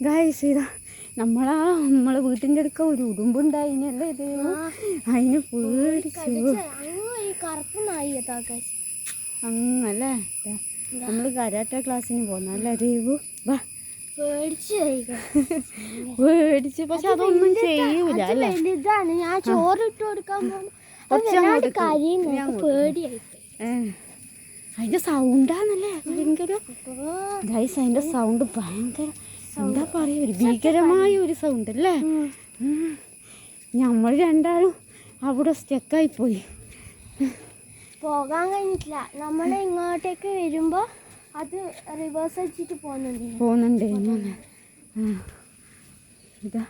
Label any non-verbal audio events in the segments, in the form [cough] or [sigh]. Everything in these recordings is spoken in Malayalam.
ഗായ്സ് ഇതാ നമ്മളാ നമ്മളെ വീട്ടിന്റെ അടുക്ക ഒരു ഉടുമ്പുണ്ടായിനല്ലേ ഇത്? അതിന് പേടിച്ചു അങ്ങല്ലേ നമ്മൾ കരാട്ട ക്ലാസ്സിന് പോന്നല്ലേ ദേവു വാ. പേടിച്ച് [laughs] പക്ഷെ അതൊന്നും ചെയ്യൂല അല്ലേ? ഞാൻ ചോറ് ഇട്ട്. കൊടുക്കാൻ [laughs] അതിന്റെ സൗണ്ടാന്നല്ലേ ഭയങ്കര. ഗൈസ് അതിന്റെ സൗണ്ട് ഭയങ്കര എന്താ പറയാ ഒരു ഭീകരമായ ഒരു സൗണ്ട് അല്ലേ നമ്മൾ രണ്ടാളും അവിടെ സ്റ്റക്കായി പോയി പോകാൻ കഴിഞ്ഞിട്ടില്ല. നമ്മൾ ഇങ്ങോട്ടേക്ക് വരുമ്പോ അത് റിവേഴ്സ് അടിച്ചിട്ട് പോകുന്നുണ്ട്. പോകുന്നുണ്ട് ഇതാ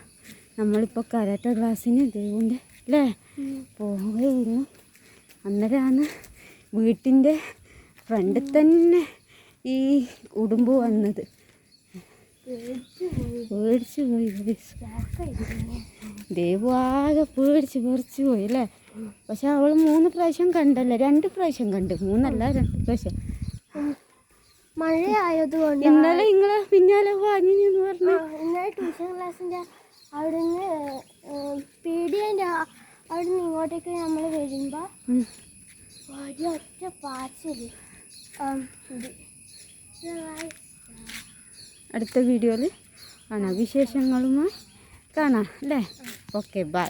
നമ്മളിപ്പോൾ കരാട്ട ക്ലാസ്സിന് ദേവുണ്ട് അല്ലേ പോവുകയായിരുന്നു. അന്നേരമാണ് വീട്ടിന്റെ ഫ്രണ്ട് തന്നെ ഈ കുടുംബം വന്നത്. പേടിച്ച് പോയി. ദേവു ആകെ പേടിച്ച് പേടിച്ച് പോയി അല്ലേ? പക്ഷെ അവൾ മൂന്ന് പ്രാവശ്യം കണ്ടല്ലേ? രണ്ട് പ്രാവശ്യം കണ്ട്. മൂന്നല്ല രണ്ട് പ്രാവശ്യം. മഴയായതുകൊണ്ട് ഇന്നലെ നിങ്ങളെ പിന്നാലെ വാങ്ങിന്ന് പറഞ്ഞു. ഇന്നലെ ട്യൂഷൻ ക്ലാസ്സിന്റെ അവിടുന്ന് പീഡിയന്റെ അവിടുന്ന് ഇങ്ങോട്ടേക്ക് നമ്മൾ വരുമ്പോൾ. ഒരു ഒറ്റ പാച്ചിൽ അടുത്ത വീഡിയോയിൽ കാണാം. വിശേഷങ്ങളുമായി കാണാം അല്ലേ? Okay bye.